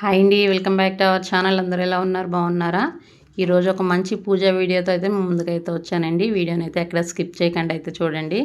Hi అండి welcome back to our channel. అందరూ ఎలా ఉన్నారు? బాగున్నారా? ఈరోజు ఒక మంచి పూజ వీడియోతో అయితే ముందుకైతే వచ్చానండి. వీడియోని అయితే ఎక్కడ స్కిప్ చేయకుండా అయితే చూడండి.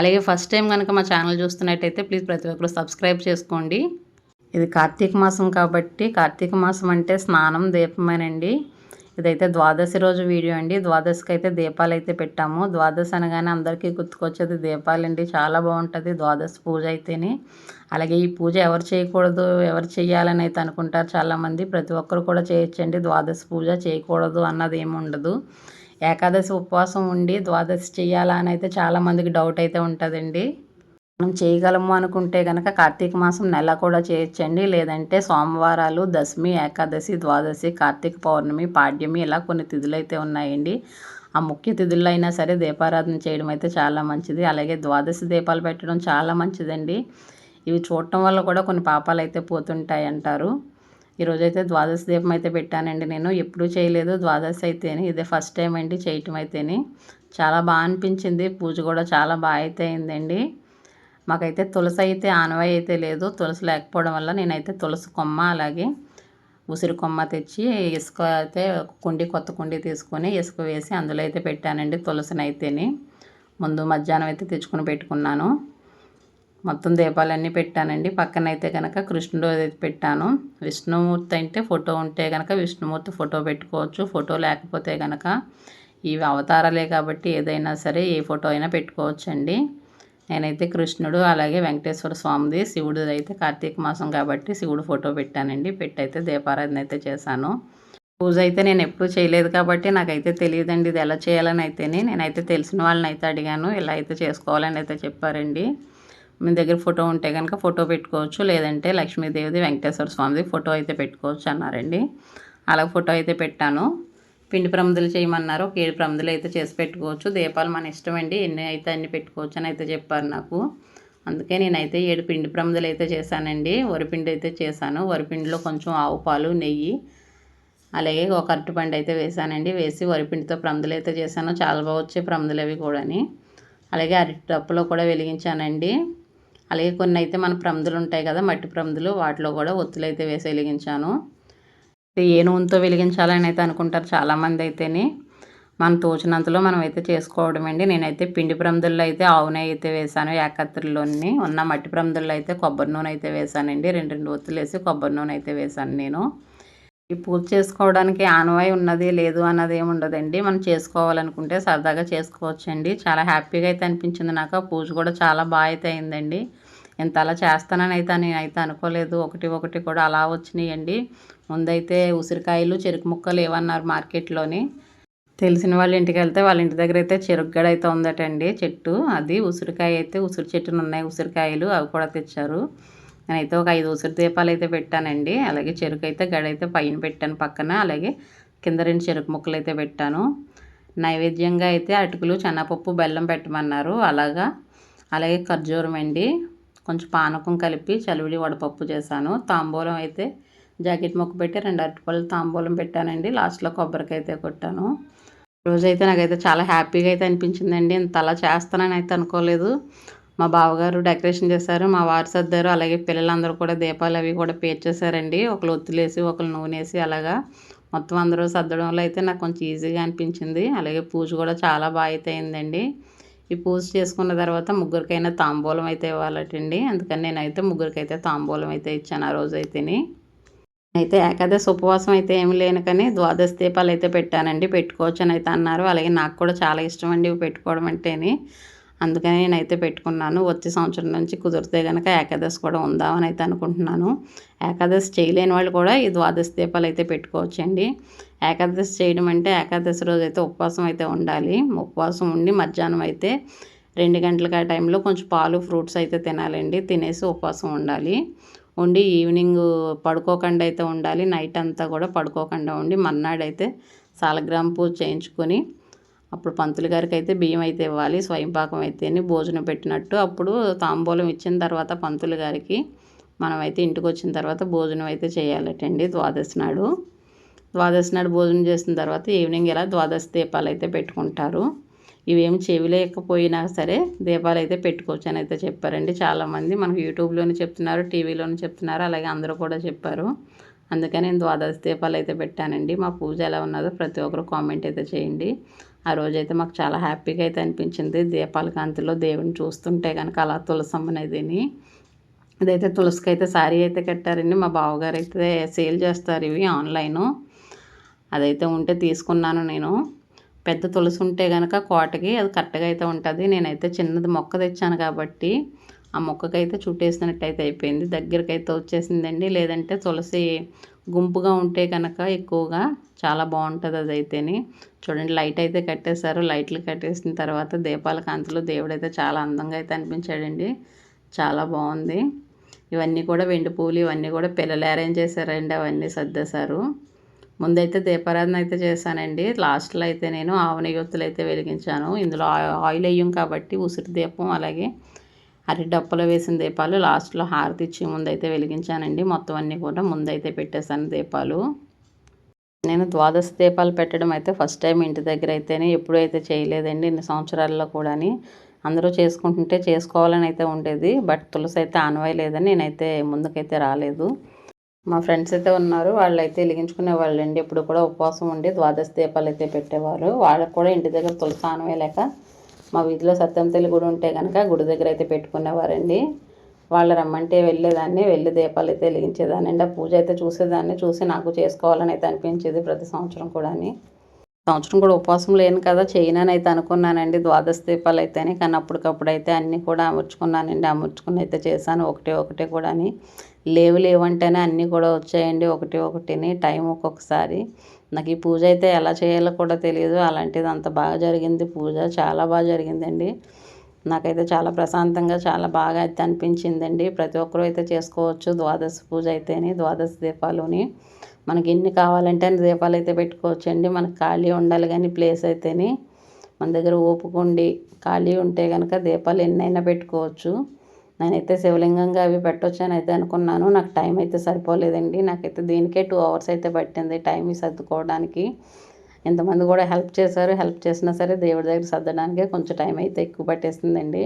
అలాగే ఫస్ట్ టైం కనుక మా ఛానల్ చూస్తున్నట్టయితే ప్లీజ్ ప్రతి ఒక్కరు సబ్స్క్రైబ్ చేసుకోండి. ఇది కార్తీక మాసం కాబట్టి కార్తీక మాసం అంటే స్నానం దీపమేనండి. ఇదైతే ద్వాదశి రోజు వీడియో అండి. ద్వాదశికి అయితే దీపాలు అయితే పెట్టాము. ద్వాదశి అనగానే అందరికీ గుర్తుకొచ్చేది దీపాలండి. చాలా బాగుంటుంది ద్వాదశి పూజ అయితేనే. అలాగే ఈ పూజ ఎవరు చేయకూడదు ఎవరు చేయాలని అయితే అనుకుంటారు చాలామంది. ప్రతి ఒక్కరు కూడా చేయొచ్చండి. ద్వాదశి పూజ చేయకూడదు అన్నది ఏమి ఉండదు. ఏకాదశి ఉపవాసం ఉండి ద్వాదశి చేయాలా అని అయితే చాలామందికి డౌట్ అయితే ఉంటుందండి. మనం చేయగలము అనుకుంటే కనుక కార్తీక మాసం నెల కూడా చేయొచ్చండి. లేదంటే సోమవారాలు దశమి ఏకాదశి ద్వాదశి కార్తీక పౌర్ణమి పాడ్యమి ఇలా కొన్ని తిథులు అయితే ఉన్నాయండి. ఆ ముఖ్య తిథుల్లో అయినా సరే దీపారాధన చేయడం అయితే చాలా మంచిది. అలాగే ద్వాదశి దీపాలు పెట్టడం చాలా మంచిదండి. ఇవి చూడటం వల్ల కూడా కొన్ని పాపాలు అయితే పోతుంటాయి అంటారు. ఈరోజైతే ద్వాదశి దీపం అయితే పెట్టానండి నేను. ఎప్పుడూ చేయలేదు ద్వాదశి అయితేనే. ఇదే ఫస్ట్ టైం అండి చేయటం అయితేనే. చాలా బాగా అనిపించింది. పూజ కూడా చాలా బాగా అయితే అయిందండి. మాకైతే తులసి అయితే ఆనవాయి అయితే లేదు. తులసి లేకపోవడం వల్ల నేనైతే తులసి కొమ్మ అలాగే ఉసిరి కొమ్మ తెచ్చి ఇసుక అయితే కుండి కొత్త కుండి తీసుకొని ఇసుక వేసి అందులో అయితే పెట్టానండి తులసినైతేని. ముందు మధ్యాహ్నం అయితే తెచ్చుకొని పెట్టుకున్నాను. మొత్తం దీపాలన్నీ పెట్టానండి. పక్కన అయితే కనుక కృష్ణుడు అయితే పెట్టాను. విష్ణుమూర్తి అంటే ఫోటో ఉంటే కనుక విష్ణుమూర్తి ఫోటో పెట్టుకోవచ్చు. ఫోటో లేకపోతే కనుక ఇవి అవతారాలే కాబట్టి ఏదైనా సరే ఏ ఫోటో అయినా పెట్టుకోవచ్చండి. నేనైతే కృష్ణుడు అలాగే వెంకటేశ్వర స్వామిది శివుడు అయితే కార్తీక మాసం కాబట్టి శివుడు ఫోటో పెట్టానండి. పెట్టయితే దీపారాధన అయితే చేశాను. పూజ అయితే నేను ఎప్పుడు చేయలేదు కాబట్టి నాకైతే తెలియదండి ఇది ఎలా చేయాలని అయితేనే. నేనైతే తెలిసిన వాళ్ళని అయితే అడిగాను ఇలా అయితే చేసుకోవాలని అయితే చెప్పారండి. మీ దగ్గర ఫోటో ఉంటే కనుక ఫోటో పెట్టుకోవచ్చు లేదంటే లక్ష్మీదేవిది వెంకటేశ్వర స్వామిది ఫోటో అయితే పెట్టుకోవచ్చు అన్నారండి. అలా ఫోటో అయితే పెట్టాను. పిండి ప్రమిదలు చేయమన్నారు. ఒక ఏడు ప్రమిదలు అయితే చేసి పెట్టుకోవచ్చు. దీపాలు మన ఇష్టం అండి. ఎన్ని అయితే అన్ని పెట్టుకోవచ్చు అని అయితే చెప్పారు నాకు. అందుకే నేనైతే ఏడు పిండి ప్రమిదలు అయితే చేశానండి. వరిపిండి అయితే చేశాను. వరిపిండిలో కొంచెం ఆవు పాలు నెయ్యి అలాగే ఒక అరటిపండు అయితే వేసానండి వేసి వరిపిండితో ప్రమిదలు అయితే చేశాను. చాలా బాగా వచ్చే ప్రమిదలు అవి కూడాని. అలాగే అరటి డప్పులో కూడా వెలిగించానండి. అలాగే కొన్ని అయితే మన ప్రమిదలు ఉంటాయి కదా మట్టి ప్రమిదలు. వాటిలో కూడా ఒత్తులు అయితే వేసి వెలిగించాను. ఏ నూనెతో వెలిగించాలని అయితే అనుకుంటారు చాలామంది అయితేనే. మనం తోచినంతలో మనం అయితే చేసుకోవడం అండి. నేనైతే పిండి ప్రమిదల్లో అయితే ఆవు నెయ్యి అయితే వేసాను ఏకత్రిలోని ఉన్న మట్టి ప్రమిదల్లో అయితే కొబ్బరి నూనె అయితే వేసానండి. రెండు రెండు ఒత్తులు వేసి కొబ్బరి నూనె అయితే వేసాను నేను. ఈ పూజ చేసుకోవడానికి ఆనవాయి ఉన్నది లేదు అన్నది ఏమి ఉండదండి. మనం చేసుకోవాలనుకుంటే సరదాగా చేసుకోవచ్చండి. చాలా హ్యాపీగా అయితే అనిపించింది నాకు. పూజ కూడా చాలా బాగా అయితే అయిందండి. ఇంత అలా చేస్తానని అయితే నేనైతే అనుకోలేదు. ఒకటి ఒకటి కూడా అలా వచ్చినాయండి. ముందైతే ఉసిరికాయలు చెరుకు ముక్కలు ఏమన్నారు మార్కెట్లోని. తెలిసిన వాళ్ళ ఇంటికి వెళ్తే వాళ్ళ ఇంటి దగ్గర అయితే చెరుకుగడ అయితే ఉందటండి చెట్టు. అది ఉసిరికాయ అయితే ఉసిరి చెట్టును ఉన్నాయి ఉసిరికాయలు అవి కూడా తెచ్చారు. నేనైతే ఒక ఐదు ఉసిరి దీపాలు అయితే పెట్టానండి. అలాగే చెరుకు అయితే గడ అయితే పైన పెట్టాను పక్కన. అలాగే కింద రెండు చెరుకు ముక్కలు అయితే పెట్టాను. నైవేద్యంగా అయితే అటుకులు చెన్నపప్పు బెల్లం పెట్టమన్నారు. అలాగా అలాగే ఖర్జూరం అండి. కొంచెం పానకం కలిపి చలివిడి వడపప్పు చేశాను. తాంబూలం అయితే జాకెట్ మొక్క పెట్టి రెండు అరటిపళ్ళు తాంబూలం పెట్టానండి. లాస్ట్లో కొబ్బరికైతే అయితే కొట్టాను. రోజైతే నాకైతే చాలా హ్యాపీగా అయితే అనిపించిందండి. ఇంత అలా చేస్తానని అయితే అనుకోలేదు. మా బావగారు డెకరేషన్ చేశారు మా వారు సర్దారు అలాగే పిల్లలందరూ కూడా దీపాలు అవి కూడా పేర్చేశారండి. ఒకరు ఒత్తులేసి ఒకరు నూనె వేసి అలాగా మొత్తం అందరూ సర్దడంలో అయితే నాకు కొంచెం ఈజీగా అనిపించింది. అలాగే పూజ కూడా చాలా బాగా అయితే అయిందండి. ఈ పూజ చేసుకున్న తర్వాత ముగ్గురికైనా తాంబూలం అయితే ఇవ్వాలటండి. అందుకని నేనైతే ముగ్గురికైతే తాంబూలం అయితే ఇచ్చాను ఆ రోజు అయితేని అయితే ఏకాదశి ఉపవాసం అయితే ఏమి లేను కానీ ద్వాదశ దీపాలు అయితే పెట్టానండి. పెట్టుకోవచ్చు అని అయితే అన్నారు. అలాగే నాకు కూడా చాలా ఇష్టం అండి ఇవి పెట్టుకోవడం అంటేని. అందుకని నేనైతే పెట్టుకున్నాను. వచ్చే సంవత్సరం నుంచి కుదిరితే కనుక ఏకాదశి కూడా ఉందామని అయితే అనుకుంటున్నాను. ఏకాదశి చేయలేని వాళ్ళు కూడా ఈ ద్వాదశ దీపాలు అయితే పెట్టుకోవచ్చండి. ఏకాదశి చేయడం అంటే ఏకాదశి రోజు అయితే ఉపవాసం అయితే ఉండాలి. ఉపవాసం ఉండి మధ్యాహ్నం అయితే రెండు గంటలకి ఆ టైంలో కొంచెం పాలు ఫ్రూట్స్ అయితే తినాలండి. తినేసి ఉపవాసం ఉండాలి. ఉండి ఈవినింగ్ పడుకోకుండా అయితే ఉండాలి. నైట్ అంతా కూడా పడుకోకుండా ఉండి మర్నాడైతే సాలగ్రామ పూజ చేయించుకొని అప్పుడు పంతులు గారికి అయితే బియ్యం అయితే ఇవ్వాలి. స్వయంపాకం అయితేనే భోజనం పెట్టినట్టు అప్పుడు తాంబూలం ఇచ్చిన తర్వాత పంతులు గారికి మనమైతే ఇంటికి వచ్చిన తర్వాత భోజనం అయితే చేయాలటండి ద్వాదశి నాడు. ద్వాదశి నాడు భోజనం చేసిన తర్వాత ఈవినింగ్ ఇలా ద్వాదశి దీపాలు అయితే పెట్టుకుంటారు. ఇవేమి చెవిలేకపోయినా సరే దీపాలు అయితే పెట్టుకోవచ్చు అని అయితే చెప్పారండి. చాలామంది మనకు యూట్యూబ్లోనే చెప్తున్నారు టీవీలోనే చెప్తున్నారు అలాగే అందరూ కూడా చెప్పారు. అందుకని నేను ద్వాదశ దీపాలు అయితే పెట్టానండి. మా పూజ ఎలా ఉన్నదో ప్రతి ఒక్కరు కామెంట్ అయితే చేయండి. ఆ రోజైతే మాకు చాలా హ్యాపీగా అయితే అనిపించింది. దీపాల కాంతిలో దేవుని చూస్తుంటే కనుక అలా తులసమ్మనేదిని ఇదైతే తులసికి అయితే శారీ అయితే కట్టారండి. మా బావగారు అయితే సేల్ చేస్తారు ఇవి ఆన్లైను. అదైతే ఉంటే తీసుకున్నాను నేను. పెద్ద తులసి ఉంటే కనుక కోటకి అది కరెక్ట్గా అయితే ఉంటుంది. నేనైతే చిన్నది మొక్క తెచ్చాను కాబట్టి ఆ మొక్కకైతే చుట్టేసినట్టు అయితే అయిపోయింది. దగ్గరికి అయితే వచ్చేసిందండి. లేదంటే తులసి గుంపుగా ఉంటే కనుక ఎక్కువగా చాలా బాగుంటుంది అది అయితేని చూడండి లైట్ అయితే కట్టేశారు. లైట్లు కట్టేసిన తర్వాత దీపాల కాంతిలో దేవుడైతే చాలా అందంగా అయితే అనిపించాడండి. చాలా బాగుంది. ఇవన్నీ కూడా వెండి పూలు ఇవన్నీ కూడా పిల్లలు అరేంజ్ చేశారండి. అవన్నీ సర్దేశారు. ముందైతే దీపారాధన అయితే చేశానండి. లాస్ట్లో అయితే నేను ఆవన యువతులు అయితే వెలిగించాను. ఇందులో ఆయిల్ వేయం కాబట్టి ఉసిరి దీపం అలాగే అరటి డప్పలో వేసిన దీపాలు లాస్ట్లో హారతి ఇచ్చి ముందైతే వెలిగించానండి. మొత్తం అన్నీ కూడా ముందైతే పెట్టేశాను దీపాలు. నేను ద్వాదశ దీపాలు పెట్టడం అయితే ఫస్ట్ టైం ఇంటి దగ్గర అయితేనే ఎప్పుడైతే చేయలేదండి ఇన్ని సంవత్సరాల్లో కూడాని. అందరూ చేసుకుంటుంటే చేసుకోవాలని అయితే ఉండేది. బట్ తులసి అయితే ఆనవాయలేదని నేనైతే ముందుకైతే రాలేదు. మా ఫ్రెండ్స్ అయితే ఉన్నారు. వాళ్ళు అయితే వెలిగించుకునే వాళ్ళండి. ఎప్పుడు కూడా ఉపవాసం ఉండి ద్వాదశ దీపాలు అయితే పెట్టేవారు. వాళ్ళకి కూడా ఇంటి దగ్గర తులసానమే లేక మా వీధిలో సత్యం తల్లి గుడి ఉంటే కనుక గుడి దగ్గర అయితే పెట్టుకునేవారండి. వాళ్ళు రమ్మంటే వెళ్ళేదాన్ని వెళ్ళి దీపాలు అయితే వెలిగించేదాన్ని. ఆ పూజ అయితే చూసేదాన్ని చూసి నాకు చేసుకోవాలని అయితే అనిపించేది ప్రతి సంవత్సరం కూడా సంవత్సరం కూడా ఉపవాసం లేను కదా చేయనని అయితే అనుకున్నానండి. ద్వాదశ దీపాలు అయితేనే కానీ అప్పటికప్పుడు అయితే అన్నీ కూడా అమర్చుకున్నానండి. అమర్చుకుని అయితే చేశాను ఒకటే ఒకటే కూడా లేవు లేవంటేనే అన్నీ కూడా వచ్చాయండి ఒకటి ఒకటిని టైం ఒక్కొక్కసారి. నాకు ఈ పూజ అయితే ఎలా చేయాలో కూడా తెలియదు అలాంటిది అంత బాగా జరిగింది. పూజ చాలా బాగా జరిగిందండి. నాకైతే చాలా ప్రశాంతంగా చాలా బాగా అయితే అనిపించిందండి. ప్రతి ఒక్కరూ అయితే చేసుకోవచ్చు. ద్వాదశ పూజ అయితేనే ద్వాదశ దీపాలుని. మనకి ఎన్ని కావాలంటే అన్ని దీపాలు అయితే పెట్టుకోవచ్చండి. మనకు ఖాళీ ఉండాలి కానీ ప్లేస్ అయితేనే మన దగ్గర ఓపుకుండి ఖాళీ ఉంటే కనుక దీపాలు ఎన్నైనా పెట్టుకోవచ్చు. నేనైతే శివలింగంగా అవి పెట్టవచ్చు అని అయితే అనుకున్నాను. నాకు టైం అయితే సరిపోలేదండి. నాకైతే దీనికే టూ అవర్స్ అయితే పట్టింది టైం సర్దుకోవడానికి. ఎంతమంది కూడా హెల్ప్ చేశారు. హెల్ప్ చేసినా సరే దేవుడి దగ్గర సర్దడానికే కొంచెం టైం అయితే ఎక్కువ పట్టేసిందండి.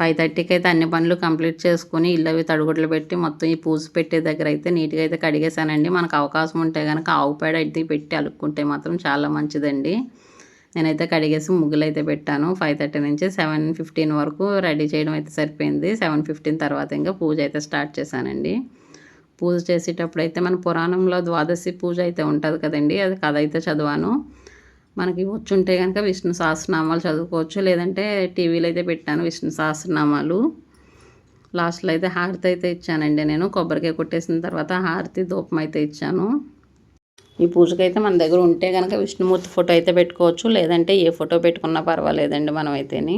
ఫైవ్ థర్టీకి అయితే అన్ని పనులు కంప్లీట్ చేసుకుని ఇల్లు అవి తడుగుడ్లు పెట్టి మొత్తం ఈ పూజ పెట్టే దగ్గర అయితే నీట్గా అయితే కడిగేశానండి. మనకు అవకాశం ఉంటే కనుక ఆవు పేడ అయితే పెట్టి అలుక్కుంటే మాత్రం చాలా మంచిదండి. నేనైతే కడిగేసి ముగ్గులు అయితే పెట్టాను. ఫైవ్ థర్టీ నుంచి సెవెన్ ఫిఫ్టీన్ వరకు రెడీ చేయడం అయితే సరిపోయింది. సెవెన్ ఫిఫ్టీన్ తర్వాత ఇంకా పూజ అయితే స్టార్ట్ చేశానండి. పూజ చేసేటప్పుడు అయితే మన పురాణంలో ద్వాదశి పూజ అయితే ఉంటుంది కదండి. అది కథ అయితే చదివాను. మనకి వచ్చుంటే కనుక విష్ణు సహస్రనామాలు చదువుకోవచ్చు. లేదంటే టీవీలో అయితే పెట్టాను విష్ణు సహస్రనామాలు. లాస్ట్లో అయితే హారతి అయితే ఇచ్చానండి నేను. కొబ్బరికాయ కొట్టేసిన తర్వాత హారతి ధూపం అయితే ఇచ్చాను. ఈ పూజకైతే మన దగ్గర ఉంటే కనుక విష్ణుమూర్తి ఫోటో అయితే పెట్టుకోవచ్చు. లేదంటే ఏ ఫోటో పెట్టుకున్నా పర్వాలేదండి మనమైతేని.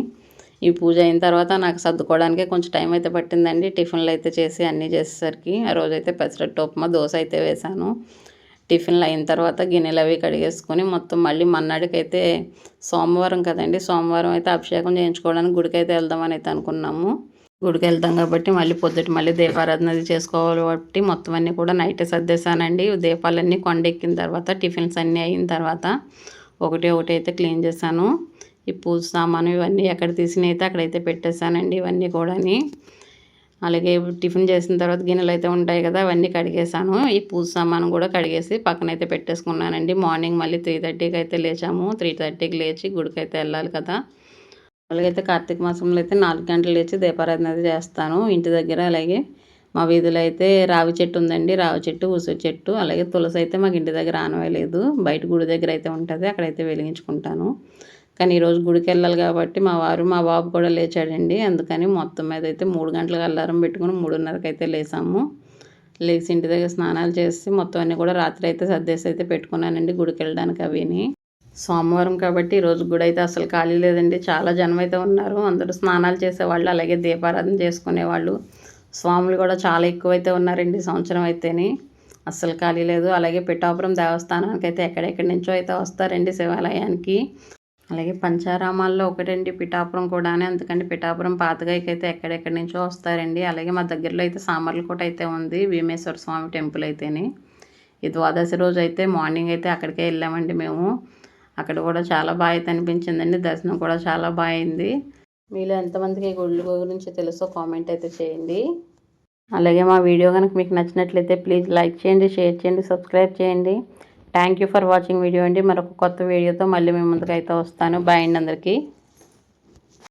ఈ పూజ అయిన తర్వాత నాకు సర్దుకోవడానికి కొంచెం టైం అయితే పట్టిందండి. టిఫిన్లు అయితే చేసి అన్నీ చేసేసరికి ఆ రోజైతే పెసరట్టు ఉప్మా దోశ అయితే వేశాను టిఫిన్లు అయిన తర్వాత గిన్నెలు అవి కడిగేసుకొని మొత్తం మళ్ళీ మన్నాడికైతే సోమవారం కదండి. సోమవారం అయితే అభిషేకం చేయించుకోవడానికి గుడికి అయితే వెళ్దామని అయితే అనుకున్నాము. గుడికి వెళ్తాం కాబట్టి మళ్ళీ పొద్దుట మళ్ళీ దీపారాధన అది చేసుకోవాలి కాబట్టి మొత్తం అన్నీ కూడా నైట్ సర్దేశానండి. దీపాలన్నీ కొండెక్కిన తర్వాత టిఫిన్స్ అన్నీ అయిన తర్వాత ఒకటి ఒకటి అయితే క్లీన్ చేశాను. ఈ పూజ సామాను ఇవన్నీ ఎక్కడ తీసినైతే అయితే అక్కడైతే పెట్టేశానండి ఇవన్నీ కూడాని. అలాగే టిఫిన్ చేసిన తర్వాత గిన్నెలు అయితే ఉంటాయి కదా అవన్నీ కడిగేసాను ఈ పూజ సామాను కూడా కడిగేసి పక్కన అయితే పెట్టేసుకున్నానండి. మార్నింగ్ మళ్ళీ త్రీ థర్టీకి అయితే లేచాము. త్రీ థర్టీకి లేచి గుడికి అయితే వెళ్ళాలి కదా. అలాగైతే కార్తీక మాసంలో అయితే నాలుగు గంటలు లేచి దీపారాధన అయితే చేస్తాను. ఇంటి దగ్గర అలాగే మా వీధిలో అయితే రావి చెట్టు ఉందండి. రావి చెట్టు ఉసిరి చెట్టు అలాగే తులసి అయితే మాకు ఇంటి దగ్గర ఆనవేయలేదు బయట గుడి దగ్గర అయితే ఉంటుంది. అక్కడైతే వెలిగించుకుంటాను. కానీ ఈరోజు గుడికి వెళ్ళాలి కాబట్టి మా వారు మా బాబు కూడా లేచాడండి. అందుకని మొత్తం మీద అయితే మూడు గంటలకు అల్లారం పెట్టుకుని మూడున్నరకు అయితే లేసాము. లేచి ఇంటి దగ్గర స్నానాలు చేసి మొత్తం అన్నీ కూడా రాత్రి అయితే సర్దేసి అయితే పెట్టుకున్నానండి గుడికి వెళ్ళడానికి అవిని. సోమవారం కాబట్టి ఈరోజు గుడి అయితే అసలు ఖాళీ లేదండి. చాలా జనం అయితే ఉన్నారు. అందరూ స్నానాలు చేసేవాళ్ళు అలాగే దీపారాధన చేసుకునేవాళ్ళు. స్వాములు కూడా చాలా ఎక్కువైతే ఉన్నారండి సంవత్సరం అయితేనే. అస్సలు ఖాళీ లేదు. అలాగే పిఠాపురం దేవస్థానానికి అయితే ఎక్కడెక్కడి నుంచో అయితే వస్తారండి శివాలయానికి. అలాగే పంచారామాల్లో ఒకటండి పిఠాపురం కూడా అందుకని పిఠాపురం పాతగాయకి అయితే ఎక్కడెక్కడి నుంచో వస్తారండి. అలాగే మా దగ్గరలో అయితే సామర్లకోట అయితే ఉంది భీమేశ్వర స్వామి టెంపుల్ అయితేని. ఈ ద్వాదశి రోజు అయితే మార్నింగ్ అయితే అక్కడికే వెళ్ళామండి మేము. అక్కడ కూడా చాలా బాగా అయితే అనిపించిందండి. దర్శనం కూడా చాలా బాగా అయింది. మీలో ఎంతమందికి గుళ్ళు గురించి తెలుసో కామెంట్ అయితే చేయండి. అలాగే మా వీడియో కనుక మీకు నచ్చినట్లయితే ప్లీజ్ లైక్ చేయండి షేర్ చేయండి సబ్స్క్రైబ్ చేయండి. Thank you for watching video అండి. మరొక కొత్త వీడియోతో మళ్ళీ మీ ముందుకైతే వస్తాను. బాయ్ అండి అందరికీ.